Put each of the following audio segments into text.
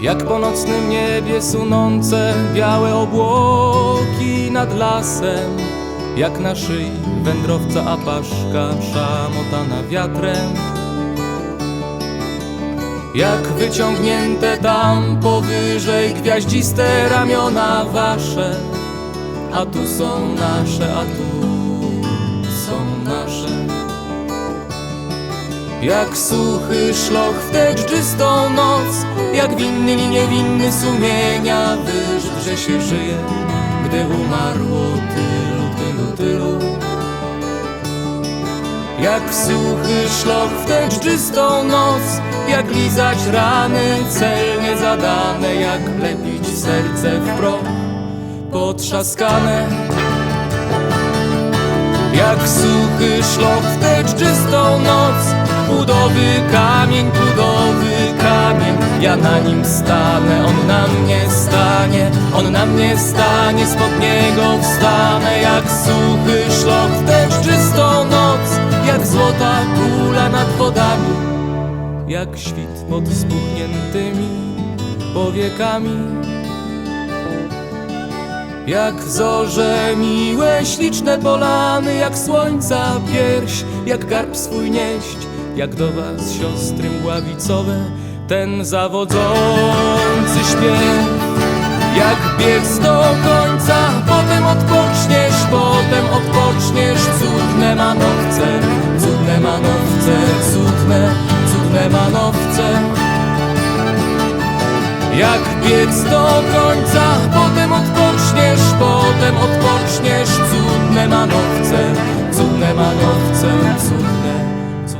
Jak po nocnym niebie sunące białe obłoki nad lasem Jak na szyi wędrowca apaszka szamotana wiatrem. Jak wyciągnięte tam powyżej gwiaździste ramiona wasze A tu są nasze, a tu są nasze jak suchy szloch w tę dżdżystą noc Jak winny i niewinny sumienia że się żyje Gdy umarło tylu, tylu, tylu. Jak suchy szloch w tę dżdżystą noc Jak lizać rany celnie zadane Jak lepić serce w proch potrzaskane. Jak suchy szlok w tę Budowy kamień, budowy kamień. Ja na nim stanę, on na mnie stanie. On na mnie stanie, spod niego wstanę. Jak suchy szlok w dżdżystą noc. Jak złota kula nad wodami. Jak świt pod spuchniętymi powiekami. Jak zorze miłe, śliczne polany, jak słońca pierś, jak garb swój nieść, jak do was siostry mgławicowe, ten zawodzący śpiew. Jak biec do końca, potem odpoczniesz, potem odpoczniesz, cudne manowce, cudne manowce, cudne, cudne manowce. Jak biec do końca, potem odpoczniesz, potem odpoczniesz Cudne manowce, cudne manowce, cudne,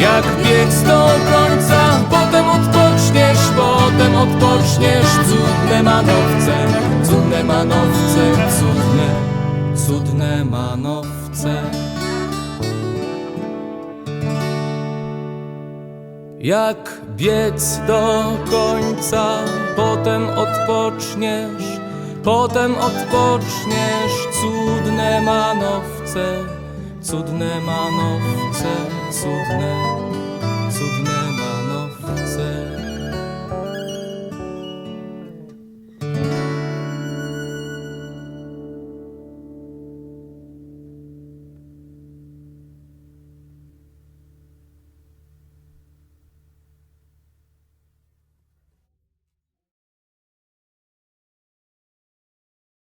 Jak biec do końca, potem odpoczniesz, potem odpoczniesz. Cudne manowce, cudne manowce, cudne, cudne manowce. Jak biec do końca, potem odpoczniesz, potem odpoczniesz, cudne manowce, cudne manowce, cudne, cudne manowce.